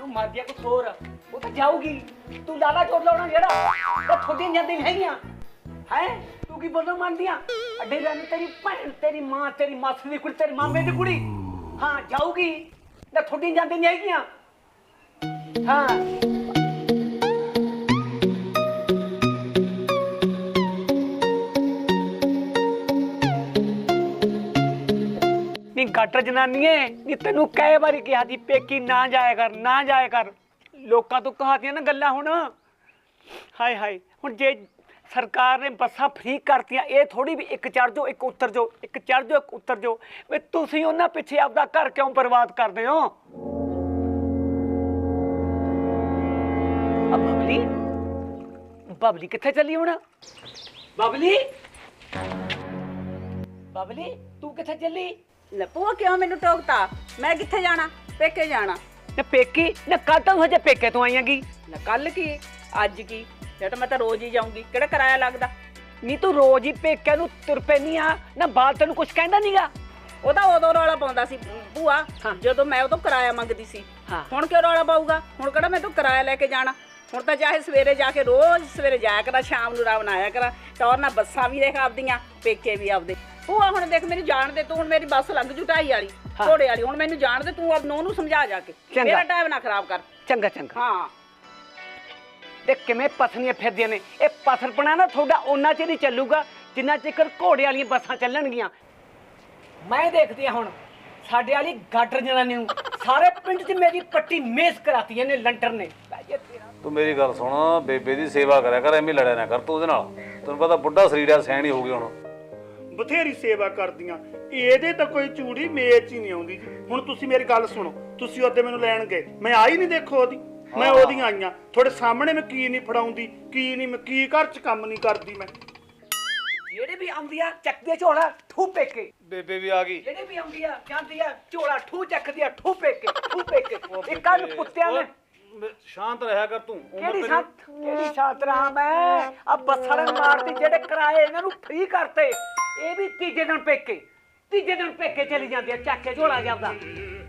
ਉਹਨੂੰ ਮਰ ਗਿਆ ਕੁਛ ਹੋਰ। ਉਹ ਤਾਂ ਜਾਊਗੀ। ਤੂੰ ਲਾਲਾ ਚੋਰ ਲਾਉਣਾ ਜਿਹੜਾ। ਉਹ ਥੋੜੀ ਜਾਂਦੀ ਹੈਗੀਆਂ। ਹੈ? ਤੂੰ ਕੀ ਬੋਲਣਾ ਮੰਨਦੀਆਂ? ਅੱਡੇ ਰਹਿਣ ਤੇਰੀ ਭੈਣ, ਤੇਰੀ ਮਾਂ, ਤੇਰੀ ਮਾਸੀ ਦੀ ਕੁੜੀ, ਤੇਰੀ ਮਾਮੇ ਦੀ ਕੁੜੀ। ਹਾਂ, ਜਾਊਗੀ। ਨਾ ਥੋੜੀ ਜਾਂਦੀ ਹੈਗੀਆਂ। ਹਾਂ। ਨੀ ਗੱਟਰ ਜਨਾਨੀਏ, ਨੀ ਤੈਨੂੰ ਕਈ ਵਾਰੀ ਕਿਹਾ ਸੀ, ਪੇਕੀ ਨਾ ਜਾਇਆ ਕਰ, ਨਾ ਜਾਇਆ ਕਰ। ਲੋਕਾਂ ਤੋਂ ਕਹਾਤੀਆਂ ਨਾ ਗੱਲਾਂ ਹੁਣ। ਹਾਏ ਹਾਏ, ਹੁਣ ਜੇ ਸਰਕਾਰ ਨੇ ਬੱਸਾਂ ਫ੍ਰੀ ਕਰਤੀਆਂ, ਇਹ ਥੋੜੀ ਵੀ ਇੱਕ ਚੜ ਜਾਓ, ਇੱਕ ਉਤਰ ਜਾਓ, ਇੱਕ ਚੜ ਜਾਓ, ਇੱਕ ਉਤਰ ਜਾਓ। ਵੇ ਤੁਸੀਂ ਉਹਨਾਂ ਪਿੱਛੇ ਆਪਦਾ ਘਰ ਕਿਉਂ ਬਰਬਾਦ ਕਰਦੇ ਹੋ? ਆ ਬਬਲੀ ਬਬਲੀ ਕਿੱਥੇ ਚੱਲੀ ਹੁਣ? ਬਬਲੀ? ਬਬਲੀ, ਤੂੰ ਕਿੱਥੇ ਚੱਲੀ? ਲੈ ਭੂਆ ਕਿਉਂ ਮੈਨੂੰ ਟੋਕਤਾ? ਮੈਂ ਕਿੱਥੇ ਜਾਣਾ? ਪੇਕੇ ਜਾਣਾ। ਨਾ ਪੇਕੀ? ਨਾ ਕੱਲ ਤਾਂ ਹਜੇ ਪੇਕੇ ਤੋਂ ਆਈਆਂਗੀ ਲੈ ਕੱਲ ਕੀ ਅੱਜ ਕੀ? ਤਾਂ ਮੈਂ ਤਾਂ ਰੋਜ਼ ਹੀ ਜਾਊਂਗੀ। ਕਿਹੜਾ ਕਿਰਾਇਆ ਲੱਗਦਾ? ਨਹੀਂ ਤੂੰ ਰੋਜ਼ ਹੀ ਪੇਕਿਆਂ ਨੂੰ ਤੁਰ ਪੈਨੀ ਆ। ਨਾ ਬਾਲ ਤੈਨੂੰ ਕੁਝ ਕਹਿੰਦਾ ਨਹੀਂਗਾ ਉਹਦਾ ਉਦੋਂ ਰੌਲਾ ਪਾਉਂਦਾ ਸੀ ਭੂਆ। ਹਾਂ। ਜਦੋਂ ਮੈਂ ਉਦੋਂ ਕਿਰਾਇਆ ਮੰਗਦੀ ਸੀ। ਹਾਂ। ਹੁਣ ਕਿਉਂ ਰੌਲਾ ਪਾਊਗਾ? ਹੁਣ ਕਿਹੜਾ ਮੈਂ ਤੋਂ ਕਿਰਾਇਆ ਲੈ ਕੇ ਜਾਣਾ? ਹੁਣ ਤਾਂ ਚਾਹੇ ਸਵੇਰੇ ਜਾ ਕੇ ਰੋਜ਼ ਸਵੇਰੇ ਜਾਇਆ ਕਰਾਂ ਸ਼ਾਮ ਨੂੰ ਰਾਵਣ ਆਇਆ ਕਰਾਂ। ਟੌਰ ਨਾਲ ਬੱਸਾਂ ਵੀ ਦੇਖ ਆਪਦੀਆਂ ਪੇਕੇ ਵੀ ਆਪਦੇ। ਭੂਆ ਹੁਣ ਦੇਖ ਮੈਨੂੰ ਜਾਣ ਦੇ ਤੂੰ ਹੁਣ ਮੇਰੀ ਬੱਸ ਲੰਘ ਜੂ ਢਾਈ ਵਾਲੀ ਹਾਂ। ਘੋੜੇ ਵਾਲੀ। ਹੁਣ ਮੈਨੂੰ ਜਾਣ ਦੇ ਤੂੰ ਆਪ ਨੂੰ ਨੂੰ ਸਮਝਾ ਜਾ ਕੇ। ਚੰਗਾ। ਮੇਰਾ ਟਾਈਮ ਨਾ ਖਰਾਬ ਕਰ। ਚੰਗਾ ਚੰਗਾ। ਹਾਂ। ਤੇ ਕਿਵੇਂ ਪਥਨੀਆਂ ਫਿਰਦੀਆਂ ਨੇ। ਇਹ ਪਥਰਪਣਾ ਨਾ ਤੁਹਾਡਾ ਉਹਨਾਂ ਚਿਰ ਹੀ ਚੱਲੂਗਾ ਜਿੰਨਾ ਚਿਰ ਘੋੜੇ ਵਾਲੀਆਂ ਬੱਸਾਂ ਚੱਲਣਗੀਆਂ। ਮੈਂ ਦੇਖਦੀ ਹਾਂ ਹੁਣ ਸਾਡੇ ਵਾਲੀ ਗਾਟਰ ਜਨਾਨੀ ਨੂੰ ਸਾਰੇ ਪਿੰਡ 'ਚ ਮੇਰੀ ਪੱਟੀ ਮੇਸ ਕਰਾਤੀ ਇਹਨੇ ਲੰਟਰ ਨੇ। ਬਹਿ ਜਾ ਤੇਰਾ। ਤੂੰ ਮੇਰੀ ਗੱਲ ਸੁਣ ਬੇਬੇ ਦੀ ਸੇਵਾ ਕਰਿਆ ਕਰ ਐਵੇਂ ਲੜਿਆ ਨਾ ਕਰ ਤੂੰ ਉਹਦੇ ਨਾਲ। ਤੈਨੂੰ ਪਤਾ ਬੁੱਢਾ ਸਰੀਰ ਆ ਸੈਣੀ ਹੋ ਗਈ ਹੁਣ। ਬਥੇਰੀ ਸੇਵਾ ਕਰਦੀਆਂ। ਇਹਦੇ ਤਾਂ ਕੋਈ ਚੂੜੀ ਮੇਚ ਹੀ ਨਹੀਂ ਆਉਂਦੀ ਜੀ। ਹੁਣ ਤੁਸੀਂ ਮੇਰੀ ਗੱਲ ਸੁਣੋ। ਤੁਸੀਂ ਉਹਦੇ ਮੈਨੂੰ ਲੈਣ ਗਏ। ਮੈਂ ਆਈ ਨਹੀਂ ਦੇਖੋ ਉਹਦੀ। ਮੈਂ ਉਹਦੀਆਂ ਆਈਆਂ। ਤੁਹਾਡੇ ਸਾਹਮਣੇ ਮੈਂ ਕੀ ਨਹੀਂ ਫੜਾਉਂਦੀ ਕੀ ਨਹੀਂ ਮੈਂ ਕੀ ਘਰ 'ਚ ਕੰਮ ਨਹੀਂ ਕਰਦੀ ਮੈਂ। ਜਿਹੜੇ ਵੀ ਆਉਂਦੀ ਆ ਚੱਕਦੇ ਝੋਲਾ ਠੂ ਪੇਕੇ। ਬੇਬੇ ਵੀ ਆ ਗਈ। ਜਿਹੜੇ ਵੀ ਆਉਂਦੀ ਆ ਜਾਂਦੀ ਆ ਝੋਲਾ ਠੂ ਚੱਕਦੀ ਆ ਠੂ ਪੇਕੇ ਠੂ ਪੇਕੇ। ਇਹ ਕੱਲ ਕੁੱਤਿਆਂ ਨੇ। ਸ਼ਾਂਤ ਰਹਿਆ ਕਰ ਤੂੰ। ਉਮਰ ਕਿਹੜੀ ਤੇਰੀ- ਸਾਥ ਕਿਹੜੀ ਸਾਤਰਾਮ ਹੈ ਆ ਬੱਸਾਂ ਨੇ ਮਾਰਤੀ ਜਿਹੜੇ ਕਿਰਾਏ ਇਹਨਾਂ ਨੂੰ ਫ੍ਰੀ ਕਰਤੇ। ਇਹ ਵੀ ਤੀਜੇ ਦਿਨ ਪੇਕੇ। ਤੀਜੇ ਦਿਨ ਪੇਕੇ ਚਲੀ ਜਾਂਦੀ ਆ ਚੱਕ ਕੇ ਝੋਲਾ ਜਾਂਦਾ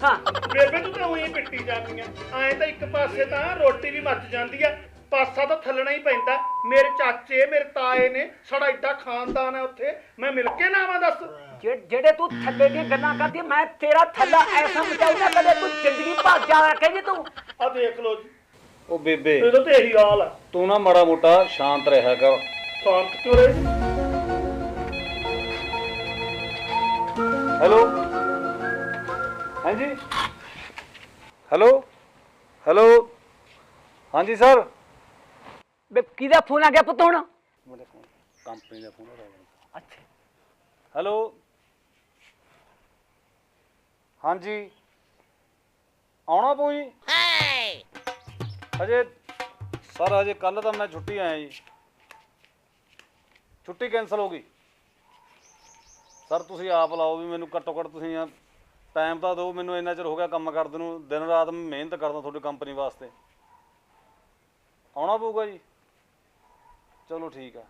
ਹਾਂ। ਬੇਬੇ ਤੂੰ ਤਾਂ ਉਹੀ ਪਿੱਟੀ ਜਾਂਦੀਆਂ ਐਂ ਤਾਂ ਇੱਕ ਪਾਸੇ ਤਾਂ ਰੋਟੀ ਵੀ ਮੱਚ ਜਾਂਦੀ ਆ। ਪਾਸਾ ਤਾਂ ਥੱਲਣਾ ਹੀ ਪੈਂਦਾ। ਮੇਰੇ ਚਾਚੇ ਮੇਰੇ ਤਾਏ ਨੇ ਸਾਡਾ ਏਡਾ ਖਾਨਦਾਨ ਹੈ ਉੱਥੇ। ਮੈਂ ਮਿਲ ਕੇ ਨਾ ਆਵਾਂ ਦੱਸ। ਜੇ- ਜਿਹੜੇ ਤੂੰ ਥੱਲੇ ਦੀਆਂ ਗੱਲਾਂ ਕਰਦੀ ਮੈਂ ਤੇਰਾ ਥੱਲਾ ਐਸਾ ਮਚਾਉਂਦਾ ਕਦੇ ਤੂੰ ਜ਼ਿੰਦਗੀ ਭਰ ਜਾ ਰੱਖੇਗੀ ਤੂੰ। ਆ ਦੇਖ ਲਓ ਜੀ। ਉਹ ਬੇਬੇ। ਇਹਦਾ ਤੇ ਇਹੀ ਹਾਲ ਆ। ਤੂੰ ਨਾ ਮਾੜਾ ਮੋਟਾ ਸ਼ਾਂਤ ਰਹਿਆ ਕਰ। ਸ਼ਾਂਤ ਕਿਉਂ ਰਹੇ ਜੀ? ਹੈਲੋ? ਹਾਂਜੀ? ਹੈਲੋ? ਹੈਲੋ? ਹਾਂਜੀ ਸਰ? ਬੇ ਕਿਹਦਾ ਫੋਨ ਆ ਗਿਆ ਪੁੱਤ ਹੁਣ? ਕੰਪਨੀ ਦਾ ਫੋਨ ਆ ਰਿਹਾ ਅੱਛਾ। ਹੈਲੋ? ਹਾਂਜੀ। ਆਉਣਾ ਪਊ ਜੀ? ਅਜੇ ਸਰ ਅਜੇ ਕੱਲ ਤਾਂ ਮੈਂ ਛੁੱਟੀ ਆਇਆ ਜੀ। ਛੁੱਟੀ ਕੈਨਸਲ ਹੋ ਗਈ। ਸਰ ਤੁਸੀਂ ਆਪ ਲਾਓ ਵੀ ਮੈਨੂੰ ਘੱਟੋ ਘੱਟ ਤੁਸੀਂ ਟਾਈਮ ਤਾਂ ਦਿਓ ਮੈਨੂੰ ਇੰਨਾ ਚਿਰ ਹੋ ਗਿਆ ਕੰਮ ਕਰਦੇ ਨੂੰ। ਦਿਨ ਰਾਤ ਮੈਂ ਮਿਹਨਤ ਕਰਦਾ ਤੁਹਾਡੀ ਕੰਪਨੀ ਵਾਸਤੇ। ਆਉਣਾ ਪਊਗਾ ਜੀ? ਚਲੋ ਠੀਕ ਆ।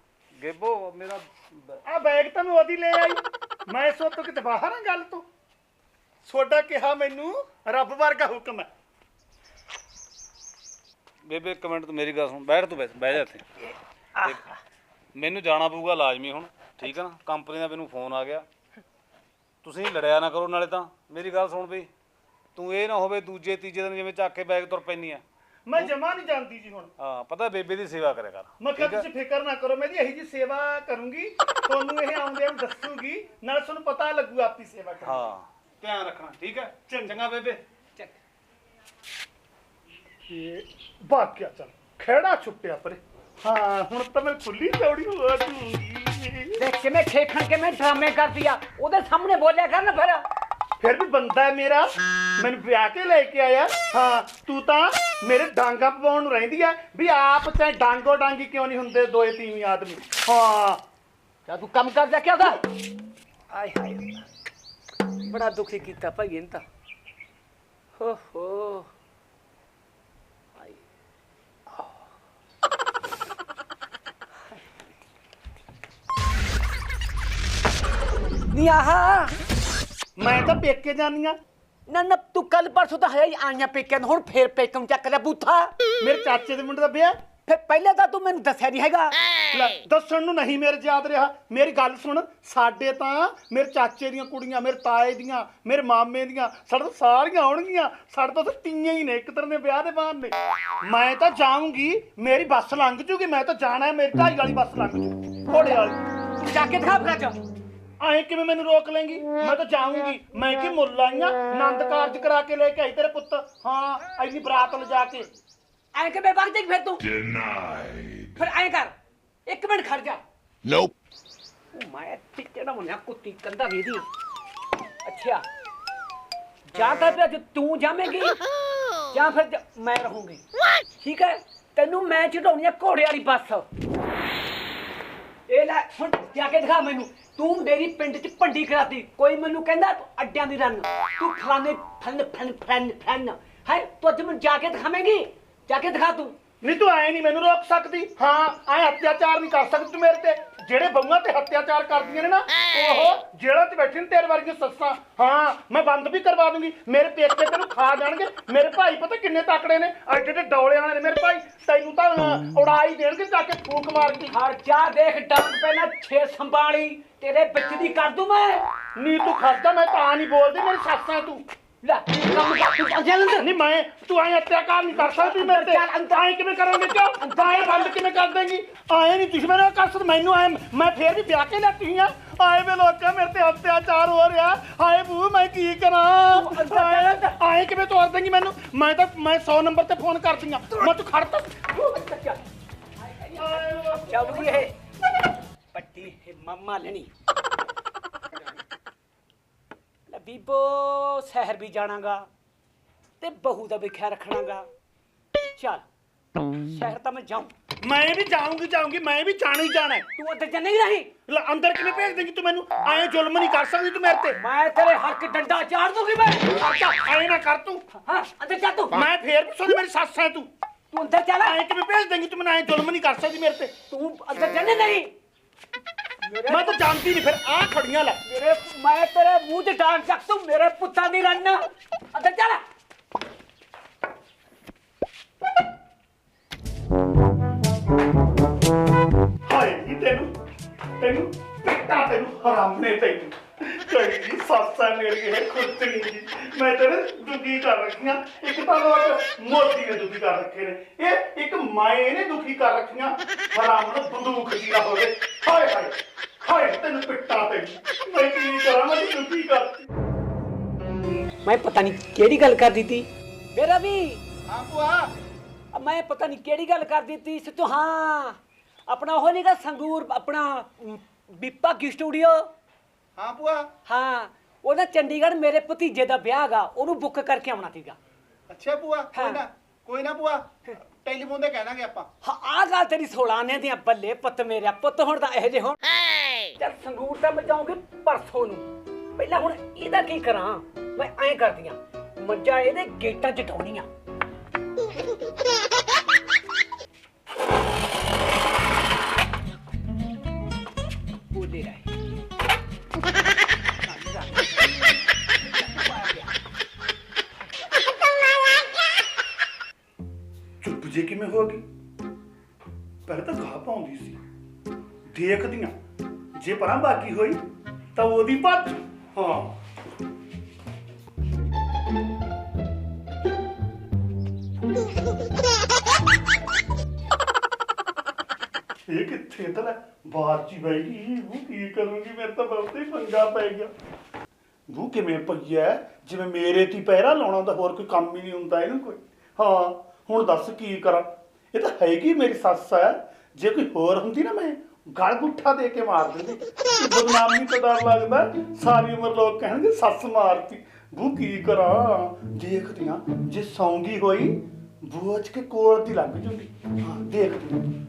ਗੇਬੋ ਮੇਰਾ ਬ- ਆ ਬੈਗ ਤਾਂ ਮੈਂ ਉਹਦੀ ਲੈ ਆਈ। ਮੈਂ ਇਸ ਤੋਂ ਕਿਤੇ ਬਾਹਰ ਆ ਗੱਲ ਤੋਂ। ਸੋਡਾ ਕਿਹਾ ਮੈਨੂੰ ਰੱਬ ਵਰਗਾ ਹੁਕਮ ਹੈ। ਬੇਬੇ ਇੱਕ ਮਿੰਟ ਤੂੰ ਮੇਰੀ ਗੱਲ ਸੁਣ। ਬੈਠ ਤੂੰ ਬੈਠ ਬਹਿ ਜਾ ਇੱਥੇ। ਮੈਨੂੰ ਜਾਣਾ ਪਊਗਾ ਲਾਜ਼ਮੀ ਹੁਣ ਠੀਕ ਆ ਨਾ? ਕੰਪਨੀ ਦਾ ਮੈਨੂੰ ਫੋਨ ਆ ਗਿਆ। ਤੁਸੀਂ ਲੜਿਆ ਨਾ ਕਰੋ ਨਾਲੇ ਤਾਂ। ਮੇਰੀ ਗੱਲ ਸੁਣ ਬਈ। ਤੂੰ ਇਹ ਨਾ ਹੋਵੇ ਦੂਜੇ ਤੀਜੇ ਦਿਨ ਜਿਵੇਂ ਚੱਕ ਕੇ ਬੈਗ ਤੁਰ ਪੈਣੀ ਆ। ਮੈਂ ਜਮਾ ਨਹੀਂ ਜਾਂਦੀ ਜੀ ਹੁਣ। ਹਾਂ ਪਤਾ ਬੇਬੇ ਦੀ ਸੇਵਾ ਕਰਿਆ ਕਰ। ਮੈਂ ਕਿਹਾ ਤੁਸੀਂ ਫਿਕਰ ਨਾ ਕਰੋ ਮੈਂ ਇਹੀ ਜੀ ਸੇਵਾ ਕਰੂੰਗੀ ਤੁਹਾਨੂੰ ਇਹ ਆਉਂਦੇ ਨੂੰ ਦੱਸੂਗੀ ਨਾਲ ਤੁਹਾਨੂੰ ਪਤਾ ਲੱਗੂ ਆਪੀ ਸੇਵਾ ਕਰਨ। ਹਾਂ। ਧਿਆਨ ਰੱਖਣਾ ਠੀਕ ਹੈ ਚੰਗਾ ਬੇਬੇ। ਇਹ ਬਾਕਿਆ ਚੱਲ ਖੇੜਾ ਛੁੱਟਿਆ ਪਰੇ। ਹਾਂ ਹੁਣ ਤਾਂ ਮੈਂ ਖੁੱਲੀ ਚੌੜੀ ਹੋ ਜੂਗੀ ਦੇਖ ਕਿਵੇਂ ਖੇਖਣ ਕਿਵੇਂ ਡਰਾਮੇ ਕਰਦੀ ਆ? ਉਹਦੇ ਸਾਹਮਣੇ ਬੋਲਿਆ ਕਰ ਨਾ ਫਿਰ। ਫਿਰ ਵੀ ਬੰਦਾ ਹੈ ਮੇਰਾ ਮੈਨੂੰ ਵਿਆਹ ਕੇ ਲੈ ਕੇ ਆਇਆ। ਹਾਂ ਤੂੰ ਤਾਂ ਮੇਰੇ ਡਾਂਗਾ ਪਵਾਉਣ ਨੂੰ ਰਹਿੰਦੀ ਆ। ਵੀ ਆਪ ਚਾਹੇ ਡਾਂਗੋ ਡਾਂਗੀ ਕਿਉਂ ਨਹੀਂ ਹੁੰਦੇ ਦੋਏ ਤੀਵੀਂ ਆਦਮੀ? ਹਾਂ। ਕਿਆ ਤੂੰ ਕੰਮ ਕਰਦਾ ਕਿਆ ਉਹਦਾ। ਆਏ ਹਾਏ ਬੜਾ ਦੁਖੀ ਕੀਤਾ ਭਾਈ ਇਹਨੇ ਤਾਂ। ਹੋ ਹੋ। ਆਏ। ਨੀ ਆਹਾ। ਮੈਂ ਤਾਂ ਪੇਕੇ ਜਾਨੀ ਆ। ਨਾ ਨਾ ਤੂੰ ਕੱਲ ਪਰਸੋਂ ਤਾਂ ਹੈ ਹੀ ਆਈਆਂ ਪੇਕਿਆਂ ਨੂੰ ਹੁਣ ਫੇਰ ਪੇਕਮ ਚੱਕ ਲਿਆ ਬੂਥਾ। ਮੇਰੇ ਚਾਚੇ ਦੇ ਮੁੰਡੇ ਦਾ ਵਿਆਹ? ਫਿਰ ਪਹਿਲੇ ਤਾਂ ਤੂੰ ਮੈਨੂੰ ਦੱਸਿਆ ਨਹੀਂ ਹੈਗਾ। ਲੈ, ਦੱਸਣ ਨੂੰ ਨਹੀਂ ਮੇਰੇ ਯਾਦ ਰਿਹਾ। ਮੇਰੀ ਗੱਲ ਸੁਣ ਸਾਡੇ ਤਾਂ ਮੇਰੇ ਚਾਚੇ ਦੀਆਂ ਕੁੜੀਆਂ ਮੇਰੇ ਤਾਏ ਦੀਆਂ ਮੇਰੇ ਮਾਮੇ ਦੀਆਂ ਸਾਡੇ ਤਾਂ ਸਾਰੀਆਂ ਆਉਣਗੀਆਂ। ਸਾਡੇ ਤਾਂ ਉੱਥੇ ਤੀਆਂ ਹੀ ਨੇ ਇੱਕ ਤਰ੍ਹਾਂ ਦੇ ਵਿਆਹ ਦੇ ਬਾਅਦ ਨੇ ਮੈਂ ਤਾਂ ਜਾਊਂਗੀ ਮੇਰੀ ਬੱਸ ਲੰਘ ਜੂਗੀ ਮੈਂ ਤਾਂ ਜਾਣਾ ਹੈ ਮੇਰੀ ਢਾਈ ਵਾਲੀ ਬੱਸ ਲੰਘ ਜੂ ਘੋੜੇ ਵਾਲੀ। ਜਾ ਕੇ ਦਿਖਾ ਫਿਰ ਅੱਜ ਐਂ ਕਿਵੇਂ ਮੈਨੂੰ ਰੋਕ ਲੇਂਗੀ? ਮੈਂ ਤਾਂ ਜਾਊਂਗੀ। ਮੈਂ ਕਿ ਮੁੱਲ ਆਈਆਂ ਆਨੰਦ ਕਾਰਜ ਕਰਾ ਕੇ ਲੈ ਕੇ ਆਈ ਤੇਰੇ ਪੁੱਤ। ਹਾਂ ਐਨੀ ਬਰਾਤ ਲਿਜਾ ਕੇ। ਐਂ ਕਿਵੇਂ ਵਗ ਜਾਏਗੀ ਫਿਰ ਤੂੰ? ਫਿਰ ਐਂ ਕਰ। ਇੱਕ ਮਿੰਟ ਖੜ ਜਾ। Nope. ਉਹ ਮੈਂ ਟਿੱਚੜਾ ਮੁੰਨਾ ਕੁੱਤੀ ਕੰਦਾ ਵੇਦੀਆਂ ਅੱਛਾ। ਜਾਂ ਤਾਂ ਫਿਰ ਅੱਜ ਤੂੰ ਜਾਵੇਂਗੀ ਜਾਂ ਫਿਰ ਜ- ਮੈਂ ਰਹੂੰਗੀ। ਠੀਕ ਹੈ? ਤੈਨੂੰ ਮੈਂ ਚੜਾਉਣੀ ਆ ਘੋੜੇ ਵਾਲੀ ਬੱਸ। ਇਹ ਲੈ, ਹੁਣ ਜਾ ਕੇ ਦਿਖਾ ਮੈਨੂੰ। ਤੂੰ ਮੇਰੀ ਪਿੰਡ 'ਚ ਭੰਡੀ ਕਰਾਤੀ ਕੋਈ ਮੈਨੂੰ ਕਹਿੰਦਾ, ਤੂੰ ਅੱਡਿਆਂ ਦੀ ਰਨ। ਤੂੰ ਖਾਣੇ ਫਨ ਫਨ ਫਨ ਫਨ। ਹੈ ਤੂੰ ਅੱਜ ਮੈਨੂੰ ਜਾ ਕੇ ਦਿਖਾਵੇਂਗੀ? ਜਾ ਕੇ ਦਿਖਾ ਤੂੰ। ਨਹੀਂ ਤੂੰ ਐ ਨਹੀਂ ਮੈਨੂੰ ਰੋਕ ਸਕਦੀ। ਹਾਂ ਐ ਅਤਿਆਚਾਰ ਨਹੀਂ ਕਰ ਸਕਦੀ ਤੂੰ ਮੇਰੇ ਤੇ। ਜਿਹੜੇ ਬੰਗਾਂ ਤੇ ਅਤਿਆਚਾਰ ਕਰਦੀਆਂ ਨੇ ਨਾ ਉਹ ਜੇਲ੍ਹਾਂ 'ਚ ਬੈਠੇ ਨੇ ਤੇਰੇ ਵਰਗੀਆਂ ਸੱਸਾਂ। ਹਾਂ ਮੈਂ ਬੰਦ ਵੀ ਕਰਵਾ ਦੂੰਗੀ। ਮੇਰੇ ਪੇਕੇ ਤੈਨੂੰ ਖਾ ਜਾਣਗੇ। ਮੇਰੇ ਭਾਈ ਪਤਾ ਕਿੰਨੇ ਤਾਕੜੇ ਨੇ? ਐਡੇ ਐਡੇ ਡੌਲੇ ਵਾਲੇ ਨੇ ਮੇਰੇ ਭਾਈ। ਤੈਨੂੰ ਤਾਂ ਅਹ, ਉਡਾ ਹੀ ਦੇਣਗੇ ਜਾ ਕੇ ਫੂਕ ਮਾਰ ਕੇ। ਹਰ ਜਾ ਦੇਖ ਡੰਗ ਪਹਿਲਾਂ ਛੇ ਸੰਭਾਲੀ। ਤੇਰੇ ਵਿੱਚ ਦੀ ਕਰ ਦੂੰ ਮੈਂ? ਨਹੀਂ ਤੂੰ ਖਰਚਾ ਮੈਂ ਤਾਂ ਨਹੀਂ ਬੋਲਦੀ। ਮੇਰੀ ਸੱਸਾਂ ਤੂੰ। ਲੈ ਕੰਮ ਕਰ ਨਹੀਂ ਮੈਂ ਤੂੰ ਐ ਅਤਿਆਚਾਰ ਨਹੀਂ ਕਰ ਸਕਦੀ ਮੇਰੇ ਤੇ। ਐ ਕਿਵੇਂ ਕਰੋਗੇ ਕਿਉਂ ਐ ਬੰਦ ਕਿਵੇਂ ਕਰ ਦੇਂਗੀ? ਆਏ ਨਹੀਂ ਤੁਸੀਂ ਮੈਨੂੰ ਕਰ ਸਕਦ ਮੈਨੂੰ ਐ ਮੈਂ ਫੇਰ ਵੀ ਵਿਆਹ ਕੇ ਲੈਤੀ ਆ। ਆਏ ਵੇ ਲੋਕਾਂ ਮੇਰੇ ਤੇ ਅਤਿਆਚਾਰ ਹੋ ਰਿਹਾ। ਹਾਏ ਬੂ ਮੈਂ ਕੀ ਕਰਾਂ? ਆਏ ਕਿਵੇਂ ਤੋੜ ਦੇਂਗੀ ਮੈਨੂੰ? ਮੈਂ ਤਾਂ ਮੈਂ 100 ਨੰਬਰ ਤੇ ਫੋਨ ਕਰ ਦਿਆਂ ਮੈਂ ਤੂੰ ਖੜ ਤਾ। ਚੱਲ ਇਹ? ਪੱਟੀ ਹੈ ਮੰਮਾ ਲੈਣੀ ਲੈ ਬੀਬੋ ਸ਼ਹਿਰ ਵੀ ਜਾਣਾਗਾ ਤੇ ਬਹੂ ਦਾ ਵੀ ਖਿਆਲ ਰੱਖਣਾਗਾ। ਚੱਲ ਸ਼ਹਿਰ ਤਾਂ ਮੈਂ ਜਾਉਂ ਮੈਂ ਵੀ ਜਾਊਂਗੀ ਜਾਊਂਗੀ ਮੈਂ ਵੀ ਜਾਣਾ ਹੀ ਜਾਣਾ ਹੈ। ਤੂੰ ਉੱਧਰ ਜਾਣੇ ਨਹੀਂ ਲੈ ਅੰਦਰ ਕਿਵੇਂ ਭੇਜ ਦੇਂਗੀ ਤੂੰ ਮੈਨੂੰ? ਐ ਜ਼ੁਲਮ ਨਹੀਂ ਕਰ ਸਕਦੀ ਤੂੰ ਮੇਰੇ ਤੇ। ਮੈਂ ਤੇਰੇ ਹੱਕ ਡੰਡਾ ਚਾੜ ਦੂੰਗੀ ਮੈਂ। ਐ ਨਾ ਕਰ ਤੂੰ। ਹਾਂ ਅੰਦਰ ਜਾ ਤੂੰ। ਮੈਂ ਫੇਰ ਵੀ ਸੁਣ ਮੇਰੀ ਸੱਸ ਹੈ ਤੂੰ। ਤੂੰ ਅੰਦਰ ਚੱਲ। ਐ ਕਿਵੇਂ ਭੇਜ ਦੇਂਗੀ ਤੂੰ ਮੈਨੂੰ? ਐ ਜ਼ੁਲਮ ਨਹੀਂ ਕਰ ਸਕਦੀ ਮੇਰੇ ਤੇ। ਤੂੰ ਅੰਦਰ ਜਾਣੇ ਨਹੀਂ। ਮੈਂ ਤਾਂ ਜਾਣਦੀ ਨਹੀਂ ਫਿਰ ਆ ਖੜੀਆਂ ਲੈ। ਮੇਰੇ ਮੈਂ ਤੇਰੇ ਮੂੰਹ 'ਚ ਡਾਂਗ ਚੱਕ ਤੂੰ ਮੇਰੇ ਪੁੱਤਾਂ ਦੀ ਰੰਨ। ਅੰਦਰ ਚੱਲ। ਹਾਏ ਨੀ ਤੈਨੂੰ ਤੈਨੂੰ ਪਿੱਟਾ ਤੈਨੂੰ ਹਰਾਮ ਨੇ ਤੈਨੂੰ। ਕਈ ਜੀ ਸੱਸਾ ਮੇਰੀ ਮੈਂ ਤੇਰੇ ਦੁਖੀ ਕਰ ਰੱਖੀਆਂ। ਇੱਕ ਤਾਂ ਲੋਕ ਮੋਦੀ ਨੇ ਦੁਖੀ ਕਰ ਰੱਖੇ ਨੇ। ਇਹ ਇੱਕ ਮਾਏ ਨੇ ਦੁਖੀ ਕਰ ਰੱਖੀਆਂ। ਹਰਾਮ ਨੂੰ ਬੰਦੂਕ ਜੀ ਨਾ ਹੋਵੇ। ਹਾਏ ਹਾਏ। ਹਾਏ ਤੈਨੂੰ ਪਿੱਟਾ ਤੈਨੂੰ ਮੈਂ ਕੀ ਕਰਾਂ ਮੈਂ ਦੁਖੀ ਕਰਤੀ ਮੈਂ ਪਤਾ ਨਹੀਂ ਕਿਹੜੀ ਗੱਲ ਕਰ ਦਿੱਤੀ। ਮੇਰਾ ਵੀ। ਹਾਂ ਭੂਆ। ਮੈਂ ਪਤਾ ਨਹੀਂ ਕਿਹੜੀ ਗੱਲ ਕਰ ਦਿੱਤੀ ਸੱਚੋ ਹਾਂ। ਆਪਣਾ ਉਹ ਨਹੀਂਗਾ ਸੰਗੂਰ ਆਪਣਾ ਅਮ, ਬੀਪਾ ਕੀ ਸਟੂਡੀਓ ਹਾਂ ਭੂਆ। ਹਾਂ। ਉਹ ਨਾ ਚੰਡੀਗੜ੍ਹ ਮੇਰੇ ਭਤੀਜੇ ਦਾ ਵਿਆਹ ਹੈਗਾ ਉਹਨੂੰ ਬੁੱਕ ਕਰਕੇ ਆਉਣਾ ਸੀਗਾ। ਅੱਛਾ ਭੂਆ। ਕੋਈ ਨਾ ਕੋਈ ਨਾ ਭੂਆ। ਟੈਲੀਫੋਨ ਤੇ ਕਹਿ ਦਾਂਗੇ ਆਪਾਂ। ਹਾਂ ਆ ਗੱਲ ਤੇਰੀ 16 ਆਨੇ ਦੀਆਂ ਬੱਲੇ ਪੁੱਤ ਮੇਰਾ ਪੁੱਤ ਹੁਣ ਤਾਂ ਇਹੋ ਜਿਹੇ ਹੁਣ। ਚੱਲ ਸੰਗੂਰ ਤਾਂ ਬਚਾਉਂਗੇ ਪਰਸੋਂ ਨੂੰ। ਪਹਿਲਾਂ ਹੁਣ ਇਹਦਾ ਕੀ ਕਰਾਂ? ਮੈਂ ਐਂ ਕਰਦੀਆਂ ਮੱਝਾਂ ਇਹਦੇ ਗੇਟਾਂ 'ਚ ਢਾਉਣੀਆਂ ਬੋਲੇ ਰਹੇ। ਚੁੱਪ ਜੇ ਕਿਵੇਂ ਹੋ ਗਈ? ਪਹਿਲਾਂ ਤਾਂ ਗਾਹ ਪਾਉਂਦੀ ਸੀ। ਦੇਖਦੀਆਂ। ਜੇ ਪਰਾਂ ਬਾਕੀ ਹੋਈ, ਤਾਂ ਉਹਦੀ ਭੱਜ ਹਾਂ। ਇਹ ਕਿੱਥੇ ਤਾਂ ਬਾਹਰ ਚ ਹੀ ਗਈ। ਉਹ ਕੀ ਕਰੂੰਗੀ? ਮੇਰੇ ਤਾਂ ਬਹੁਤੇ ਹੀ ਪੰਗਾ ਪੈ ਗਿਆ। ਉਹ ਕਿਵੇਂ ਪਈ ਐ? ਜਿਵੇਂ ਮੇਰੇ ਤੇ ਪਹਿਰਾ ਲਾਉਣਾ ਤਾਂ ਹੋਰ ਕੋਈ ਕੰਮ ਹੀ ਨਹੀਂ ਹੁੰਦਾ ਇਹਨੂੰ ਕੋਈ। ਹਾਂ, ਹੁਣ ਦੱਸ ਕੀ ਕਰਾਂ? ਇਹ ਤਾਂ ਹੈਗੀ ਮੇਰੀ ਸੱਸ ਐ। ਜੇ ਕੋਈ ਹੋਰ ਹੁੰਦੀ ਨਾ ਮੈਂ ਗਲ ਗੁੱਠਾ ਦੇ ਕੇ ਮਾਰ ਦਿੰਦੀ। ਬਦਨਾਮੀ ਤੋਂ ਡਰ ਲੱਗਦਾ, ਸਾਰੀ ਉਮਰ ਲੋਕ ਕਹਿਣਗੇ, ਸੱਸ ਮਾਰਤੀ। ਬੂ, ਕੀ ਕਰਾਂ? ਦੇਖਦੀਆਂ ਜੇ ਸੌਂਗੀ ਹੋਈ ਬੂਝ ਕੇ ਕੋਲ ਦੀ ਲੱਗ ਜੂਗੀ। ਹਾਂ, ਦੇਖਦੀ ਹਾਂ।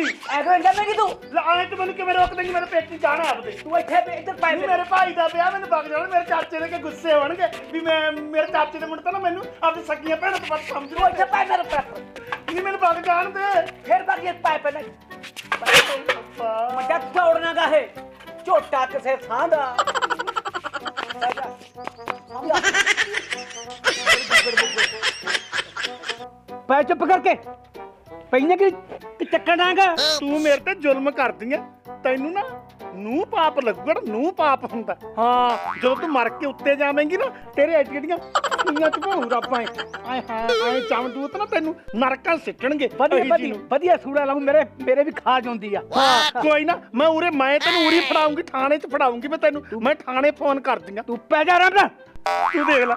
ਇਹ ਦੇਖਾਂ ਕਿੱਧਰ ਨੂੰ ਮੈਂ ਤਾਂ ਕਿਵੇਂ ਜਾਵੇਂਗੀ ਤੂੰ ਲੈ ਆਏ ਤੂੰ ਤੈਨੂੰ ਮੇਰੇ ਪੇਕੀ ਜਾਣਾ ਆਪਦੇ। ਤੂੰ ਇੱਥੇ ਵੀ ਇੱਧਰ ਪੈ ਨਹੀਂ ਮੇਰੇ ਭਾਈ ਦਾ ਵਿਆਹ ਮੈਨੂੰ ਬਗ ਜਾਣਾ ਮੇਰੇ ਚਾਚੇ ਦੇ ਕੇ ਗੁੱਸੇ ਹੋਣਗੇ ਵੀ ਮੈਂ ਮੇਰੇ ਚਾਚੇ ਦੇ ਮੁੰਡੇ ਤਾਂ ਨਾ ਮੈਨੂੰ ਆਪਣੀ ਸੱਗੀਆਂ ਭੈਣਾਂ ਤੋਂ ਵੱਧ ਸਮਝ ਤੂੰ ਇੱਥੇ ਪੈ ਮੇਰੇ ਪੈਰ ਨਹੀਂ ਮੈਨੂੰ ਬਗ ਜਾਣ ਦੇ। ਫੇਰ ਬਾਕੀ ਇਹ ਪੈ ਪਹਿਲਾਂ ਮੱਡਾ ਤੋੜਨਾ ਗਾ ਇਹ। ਝੋਟਾ ਕਿਸੇ ਥਾਂ ਦਾ। ਪੈ ਚੁੱਪ ਕਰਕੇ। ਪੈਨੇ ਕਿ ਕਿ ਚੱਕਣਾਗਾ ਤੂੰ ਮੇਰੇ ਤੇ ਜ਼ੁਲਮ ਕਰਦੀ ਐ। ਤੈਨੂੰ ਨਾ ਨੂੰ ਪਾਪ ਲੱਗੂਗਾ ਨੂੰ ਪਾਪ ਹੁੰਦਾ। ਹਾਂ ਜਦੋਂ ਤੂੰ ਮਰ ਕੇ ਉੱਤੇ ਜਾਵੇਂਗੀ ਨਾ ਤੇਰੇ ਐ ਜਿਹੜੀਆਂ ਸੁਈਆਂ ਚ ਭੌਂ ਰੱਬ ਆਏ ਆਏ ਹਾਂ ਆਏ ਚਮਦੂਤ ਨਾ ਤੈਨੂੰ ਨਰਕਾਂ ਸਿੱਟਣਗੇ। ਵਧੀਆ ਵਧੀਆ ਸੂੜਾ ਲਾਉਂ ਮੇਰੇ ਮੇਰੇ ਵੀ ਖਾਜ ਹੁੰਦੀ ਆ। ਹਾਂ। ਕੋਈ ਨਾ ਮੈਂ ਉਰੇ ਮੈਂ ਤੈਨੂੰ ਉਰੀ ਫੜਾਉਂਗੀ ਥਾਣੇ 'ਚ ਫੜਾਉਂਗੀ ਮੈਂ ਤੈਨੂੰ। ਮੈਂ ਥਾਣੇ ਫੋਨ ਕਰ ਦਿੰਗਾ ਤੂੰ ਪੈ ਜਾ ਨਾਲ ਤੂੰ ਦੇਖ ਲੈ।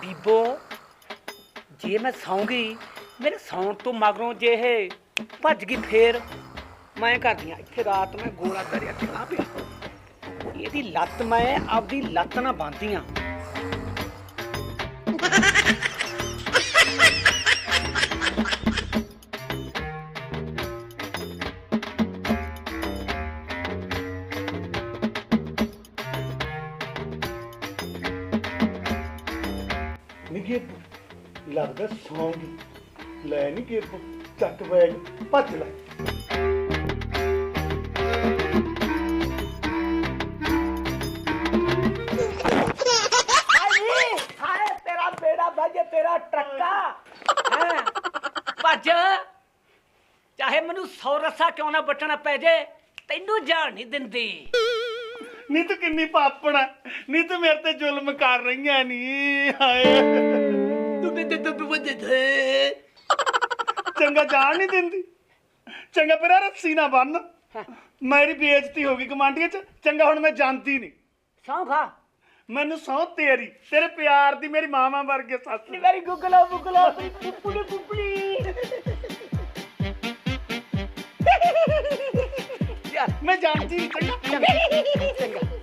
ਬੀਬੋ ਜੇ ਮੈਂ ਸੌਂਗੀ ਮੇਰੇ ਸੌਣ ਤੋਂ ਮਗਰੋਂ ਜੇ ਇਹ ਭੱਜ ਗਈ ਫੇਰ ਮੈਂ ਕਰਦੀ ਆ ਇੱਥੇ ਰਾਤ ਮੈਂ ਗੋਲਾ ਕਰਿਆ ਕਿਹਾ ਪਿਆ ਇਹਦੀ ਲੱਤ ਮੈਂ ਆਪਦੀ ਲੱਤ ਨਾਲ ਬਾਂਧੀ ਆ। ਨਿੱਗੇ ਲੱਗਦਾ ਸੌਂਗੀ। ਲੈ ਨਹੀਂ ਕਿ ਚੱਕ ਬੈਗ, ਭੱਜ ਲੈ। ਕਿਉਂ ਨਾ ਬਟਣਾ ਪੈ ਜੇ? ਤੈਨੂੰ ਜਾਣ ਨਹੀਂ ਦਿੰਦੀ। ਨਹੀਂ ਤੂੰ ਕਿੰਨੀ ਪਾਪਣਾ ਨਹੀਂ ਤੂੰ ਮੇਰੇ ਤੇ ਜ਼ੁਲਮ ਕਰ ਰਹੀਆਂ ਨਹੀਂ ਹਾਏ। ਤੂੰ ਤੇ ਤੂੰ ਵੱਜੇ ਤੇ ਚੰਗਾ ਜਾਣ ਨਹੀਂ ਦਿੰਦੀ। ਚੰਗਾ ਪਰ ਰੱਸੀ ਨਾ ਬੰਨ। ਮੇਰੀ ਬੇਇੱਜ਼ਤੀ ਹੋ ਗਈ ਕਮਾਂਡੀਆਂ ਚ। ਚੰਗਾ ਹੁਣ ਮੈਂ ਜਾਂਦੀ ਨਹੀਂ ਸੌਂ ਖਾ। ਮੈਨੂੰ ਸਹੁੰ ਤੇਰੀ। ਤੇਰੇ ਪਿਆਰ ਦੀ ਮੇਰੀ ਮਾਵਾਂ ਵਰਗੇ ਸੱਸ। ਨੀ ਮੇਰੀ ਗੁਗਲਾ ਬੁਗਲਾ ਮੇਰੀ ਪੁੱਪੜੀ ਪੁੱਪੜੀ ਮੈਂ ਜਾਂਦੀ ਨਹੀਂ ਚੰਗਾ। ਚੰਗਾ ਲੈ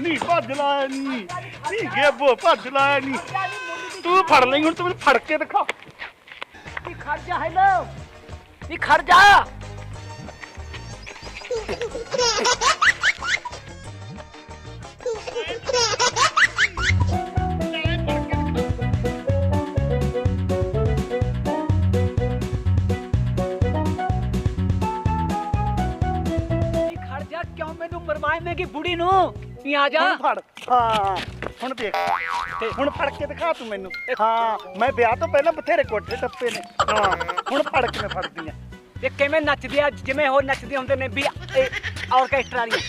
ਨਹੀਂ ਭੱਜ ਲੈ ਨੀ। ਨਹੀਂ ਗੇਬੋ ਭੱਜ ਲੈ ਨੀ। ਤੂੰ ਫੜ ਲਈ, ਹੁਣ ਤੂੰ ਮੈਨੂੰ ਫੜ ਕੇ ਦਿਖਾ। ਖੜ ਜਾ ਹੈਲੋ ਨੀ ਖੜ ਜਾ। ਨੀ ਖੜ ਜਾ, ਕਿਉਂ ਮੈਨੂੰ ਮਰਵਾਏਂਗੀ ਬੁੜੀ ਨੂੰ? ਨੀ ਆ ਜਾ। ਹੁਣ ਫੜ। ਹਾਂ, ਹੁਣ ਦੇਖ। ਤੇ ਹੁਣ ਫੜ ਕੇ ਦਿਖਾ ਤੂੰ ਮੈਨੂੰ। ਹਾਂ ਮੈਂ ਵਿਆਹ ਤੋਂ ਪਹਿਲਾਂ ਬਥੇਰੇ ਕੋਠੇ ਟੱਪੇ ਨੇ। ਹਾਂ ਹੁਣ ਫੜ ਕੇ ਮੈਂ ਫੜਦੀ ਆ। ਇਹ ਕਿਵੇਂ ਨੱਚਦੇ ਆ ਜਿਵੇਂ ਉਹ ਨੱਚਦੇ ਹੁੰਦੇ ਨੇ ਵੀ ਇਹ ਆਰਕੈਸਟਰਾ ਵਾਲੀ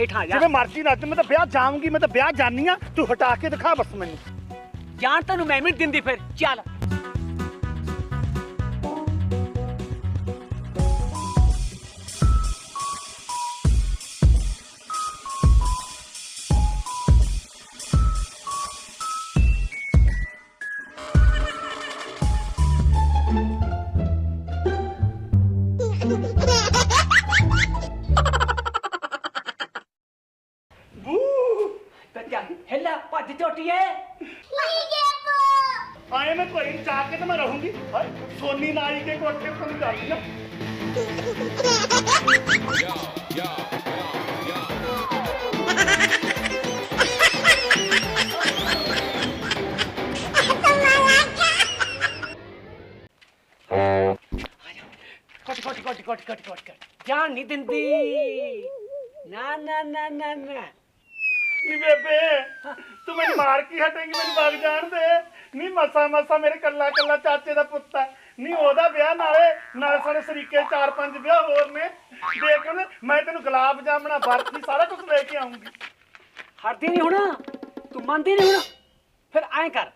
ਹੇਠਾਂ ਜਾ। ਜਿਵੇਂ ਮਰਜ਼ੀ ਨੱਚ ਮੈਂ ਤਾਂ ਵਿਆਹ ਜਾਊਂਗੀ ਮੈਂ ਤਾਂ ਵਿਆਹ ਜਾਨੀ ਆ। ਤੂੰ ਹਟਾ ਕੇ ਦਿਖਾ ਬਸ ਮੈਨੂੰ। ਜਾਣ ਤੈਨੂੰ ਮੈਂ ਵੀ ਦਿੰਦੀ ਫਿਰ ਚੱਲ। ਕੋਟ ਕੋਟ ਕੋਟ ਜਾਣ ਨਹੀਂ ਦਿੰਦੀ ਨਾ ਨਾ ਨਾ ਨਾ ਨਾ ਨੀ ਬੇਬੇ ਤੂੰ ਮੈਨੂੰ ਮਾਰ ਕੀ ਹਟੇਂਗੀ ਮੈਨੂੰ ਵਗ ਜਾਣ ਦੇ ਨੀ ਮਸਾ ਮਸਾ ਮੇਰੇ ਕੱਲਾ ਕੱਲਾ ਚਾਚੇ ਦਾ ਪੁੱਤ ਹੈ ਨੀ ਉਹਦਾ ਵਿਆਹ ਨਾਲੇ ਨਾਲੇ ਸਾਡੇ ਸਰੀਕੇ ਚਾਰ ਪੰਜ ਵਿਆਹ ਹੋਰ ਨੇ ਦੇਖ ਨਾ ਮੈਂ ਤੈਨੂੰ ਗੁਲਾਬ ਜਾਮਣਾ ਬਰਫੀ ਸਾਰਾ ਕੁਝ ਲੈ ਕੇ ਆਉਂਗੀ ਹਟਦੀ ਨਹੀਂ ਹੁਣ ਤੂੰ ਮੰਨਦੀ ਨਹੀਂ ਹੁਣ ਫਿਰ ਐਂ ਕਰ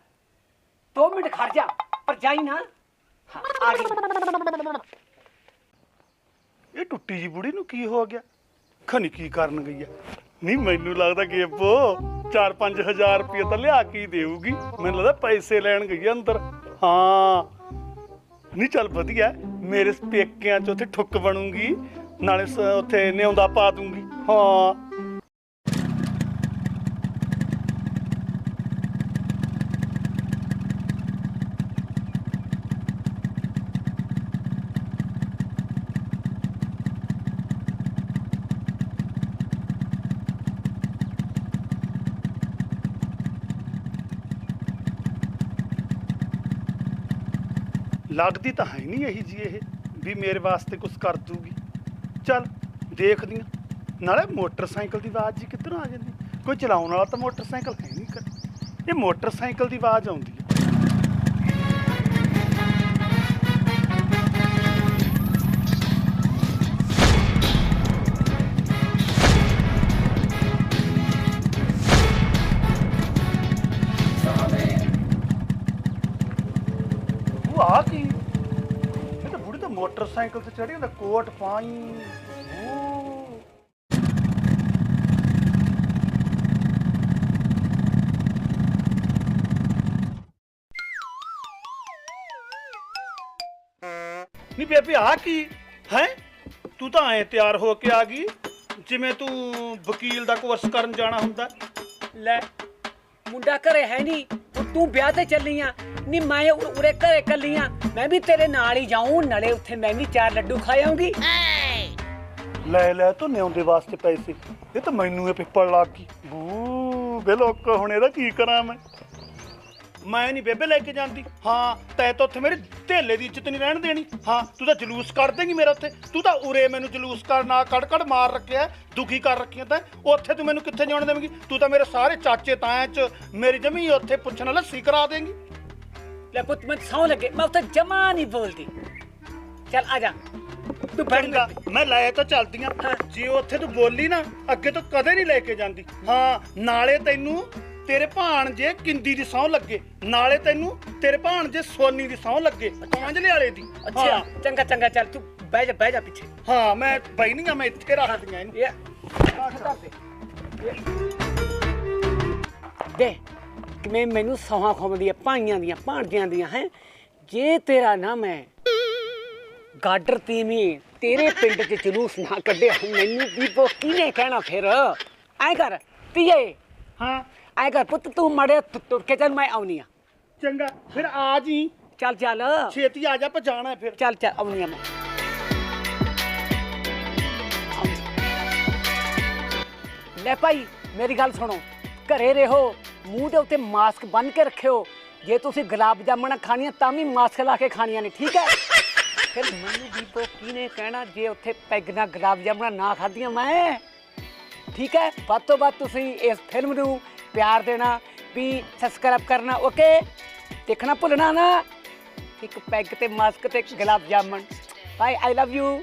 2 ਮਿੰਟ ਖੜ ਜਾ ਪਰ ਜਾਈ ਨਾ ਹਾਂ ਆ ਗਈ ਇਹ ਟੁੱਟੀ ਜੀ ਬੁੜੀ ਨੂੰ ਕੀ ਹੋ ਗਿਆ? ਖਨੀ ਕੀ ਕਰਨ ਗਈ ਆ? ਨਹੀਂ, ਮੈਨੂੰ ਲੱਗਦਾ ਗੇਬੋ 4-5000 ਰੁਪਏ ਤਾਂ ਲਿਆ ਕੇ ਦੇਊਗੀ। ਮੈਨੂੰ ਲੱਗਦਾ ਪੈਸੇ ਲੈਣ ਗਈ ਆ ਅੰਦਰ। ਹਾਂ। ਨਹੀਂ, ਚੱਲ ਵਧੀਆ। ਮੇਰੇ ਪੇਕਿਆਂ ਚ ਉੱਥੇ ਠੁੱਕ ਬਣੂਗੀ। ਨਾਲੇ ਸ- ਉੱਥੇ ਨਿਉਂਦਾ ਪਾ ਦੂੰਗੀ। ਹਾਂ। ਲੱਗਦੀ ਤਾਂ ਹੈ ਨਹੀਂ ਇਹੀ ਜੀ ਇਹ, ਵੀ ਮੇਰੇ ਵਾਸਤੇ ਕੁਝ ਕਰ ਦੂਗੀ ਚੱਲ, ਦੇਖਦੀ ਆਂ। ਨਾਲੇ ਮੋਟਰਸਾਈਕਲ ਦੀ ਆਵਾਜ਼ ਜੀ ਕਿੱਧਰੋਂ ਆ ਜਾਂਦੀ? ਕੋਈ ਚਲਾਉਣ ਵਾਲਾ ਤਾਂ ਮੋਟਰਸਾਈਕਲ ਹੈ ਨਹੀਂ ਕਰ ਇਹ ਮੋਟਰਸਾਈਕਲ ਦੀ ਆਵਾਜ਼ ਆਉਂਦੀ। ਉਹ ਆ ਕੀ? ਇਹ ਤਾਂ ਬੁੜੀ ਤਾਂ ਮੋਟਰਸਾਈਕਲ ਤੇ ਚੜੀ ਹੁੰਦਾ ਕੋਟ ਪਾਈ। ਉਹ ਨਹੀਂ ਬੇਬੀ ਆ ਕੀ? ਹੈ? ਤੂੰ ਤਾਂ ਐ ਤਿਆਰ ਹੋ ਕੇ ਆ ਗਈ। ਜਿਵੇਂ ਤੂੰ ਵਕੀਲ ਦਾ ਕੋਰਸ ਕਰਨ ਜਾਣਾ ਹੁੰਦਾ। ਲੈ। ਮੁੰਡਾ ਘਰੇ ਹੈ ਨਹੀਂ, ਹੁਣ ਤੂੰ ਵਿਆਹ ਤੇ ਚੱਲੀ ਆ। ਨਹੀਂ ਮੈਂ ਉ- ਉਰੇ ਘਰੇ ਕੱਲੀ ਆ। ਮੈਂ ਵੀ ਤੇਰੇ ਨਾਲ ਹੀ ਜਾਊਂ, ਨਾਲੇ ਉੱਥੇ ਮੈਂ ਵੀ ਚਾਰ ਲੱਡੂ ਖਾ ਆਉਂਗੀ ਲੈ ਲੈ, ਤੂੰ ਨਿਉਂਦੇ ਵਾਸਤੇ ਪੈਸੇ ਇਹ ਤਾਂ ਮੈਨੂੰ ਇਹ ਪਿੱਪਲ ਲੱਗ ਗਈ। ਬੂ ਬੇਲੋਕ ਹੁਣ ਇਹਦਾ ਕੀ ਕਰਾਂ ਮੈਂ? ਮੈਂ ਨਹੀਂ ਬੇਬੇ ਲੈ ਕੇ ਜਾਂਦੀ। ਹਾਂ ਤੈ ਤਾਂ ਉੱਥੇ ਮੇਰੇ ਢੇਲੇ ਦੀ ਇੱਜ਼ਤ ਨਹੀਂ ਰਹਿਣ ਦੇਣੀ। ਹਾਂ ਤੂੰ ਤਾਂ ਜਲੂਸ ਕੱਢ ਦੇਂਗੀ ਮੇਰਾ ਉੱਥੇ। ਤੂੰ ਤਾਂ ਉਰੇ ਮੈਨੂੰ ਜਲੂਸ ਕਰਨਾ ਕੜ ਕੜ ਮਾਰ ਰੱਖਿਆ ਦੁਖੀ ਕਰ ਰੱਖੀਆਂ ਤਾਂ। ਉੱਥੇ ਤੂੰ ਮੈਨੂੰ ਕਿੱਥੇ ਜਾਣ ਦੇਵੇਂਗੀ? ਤੂੰ ਤਾਂ ਮੇਰੇ ਸਾਰੇ ਚਾਚੇ ਤਾਇਆਂ ਚ ਮੇਰੀ ਜਮੀ ਉੱਥੇ ਪੁੱਛਣ ਲੱਸੀ ਕਰਾ ਦੇਂਗੀ। ਲੈ ਪੁੱਤ ਮੈਂ ਸੌ ਲੱਗੇ। ਮੈਂ ਉੱਥੇ ਜਮਾ ਨਹੀਂ ਬੋਲਦੀ। ਚੱਲ ਆ ਜਾ। ਤੂੰ ਚੰਗਾ ਮੈਂ ਲੈ ਤਾਂ ਚੱਲਦੀਆਂ। ਜੇ ਉੱਥੇ ਤੂੰ ਬੋਲੀ ਨਾ ਅੱਗੇ ਤੋਂ ਕਦੇ ਨਹੀਂ ਲੈ ਕੇ ਜਾਂਦੀ। ਹਾਂ ਨਾਲੇ ਤੈਨੂੰ ਤੇਰੇ ਭਾਣਜੇ ਕਿੰਦੀ ਦੀ ਸਹੁੰ ਲੱਗੇ ਨਾਲੇ ਤੈਨੂੰ ਤੇਰੇ ਭਾਣਜੇ ਸੋਨੀ ਦੀ ਸਹੁੰ ਲੱਗੇ ਕਾਂਜਲੇ ਵਾਲੇ ਦੀ। ਅੱਛਾ ਹਾਂ, ਚੰਗਾ ਚੰਗਾ ਚੱਲ ਤੂੰ ਬਹਿ ਜਾ ਬਹਿ ਜਾ ਪਿੱਛੇ। ਹਾਂ ਮੈਂ ਬੈਨੀਆਂ ਮੈਂ ਇੱਥੇ ਰੱਖਦੀਆਂ ਇਹਨੂੰ। ਇਹ ਦੇ ਕਿਵੇਂ ਮੈਨੂੰ ਸੌਹਾਂ ਖਵਾਉਂਦੀ ਆ ਭਾਈਆਂ ਦੀਆਂ ਭਾਂਜਿਆਂ ਦੀਆਂ ਹੈ? ਜੇ ਤੇਰਾ ਨਾ ਮੈਂ ਗਾਡਰ ਤੀਵੀਂ ਤੇਰੇ ਪਿੰਡ 'ਚ ਜਲੂਸ ਨਾ ਕੱਢਿਆ ਮੈਨੂੰ ਵੀ ਬੋ ਕਿਨੇ ਕਹਿਣਾ ਫਿਰ। ਐ ਕਰ ਧੀਏ ਹਾਂ। ਐ ਕਰ ਪੁੱਤ ਤੂੰ ਮੜੇ ਤੁਰ ਕੇ ਚੱਲ ਮੈਂ ਆਉਣੀ ਆ। ਚੰਗਾ ਫਿਰ ਆ ਜੀ। ਚੱਲ ਚੱਲ। ਛੇਤੀ ਆ ਜਾ ਆਪਾਂ ਜਾਣਾ ਹੈ ਫਿਰ। ਚੱਲ ਚੱਲ ਆਉਣੀ ਆ ਮੈਂ। ਲੈ ਭਾਈ ਮੇਰੀ ਗੱਲ ਸੁਣੋ। ਘਰੇ ਰਹੋ ਮੂੰਹ ਦੇ ਉੱਤੇ ਮਾਸਕ ਬੰਨ ਕੇ ਰੱਖਿਓ। ਜੇ ਤੁਸੀਂ ਗੁਲਾਬ ਜਾਮਣਾ ਖਾਣੀਆਂ ਤਾਂ ਵੀ ਮਾਸਕ ਲਾ ਕੇ ਖਾਣੀਆਂ ਨੇ ਠੀਕ ਹੈ? ਫਿਰ ਮੈਨੂੰ ਦੀਪੋ ਕਿਹਨੇ ਕਹਿਣਾ ਜੇ ਉੱਥੇ ਪੈਗ ਨਾਲ ਗੁਲਾਬ ਜਾਮਣਾ ਨਾ ਖਾਧੀਆਂ ਮੈਂ? ਠੀਕ ਹੈ? ਵੱਧ ਤੋਂ ਵੱਧ ਤੁਸੀਂ ਇਸ ਫਿਲਮ ਨੂੰ ਪਿਆਰ ਦੇਣਾ, ਵੀ ਸਬਸਕ੍ਰਾਈਬ ਕਰਨਾ ਓਕੇ ਦੇਖਣਾ ਭੁੱਲਣਾ ਨਾ। ਇੱਕ ਪੈਗ ਤੇ ਮਾਸਕ ਤੇ gulab jamun. Bye I love you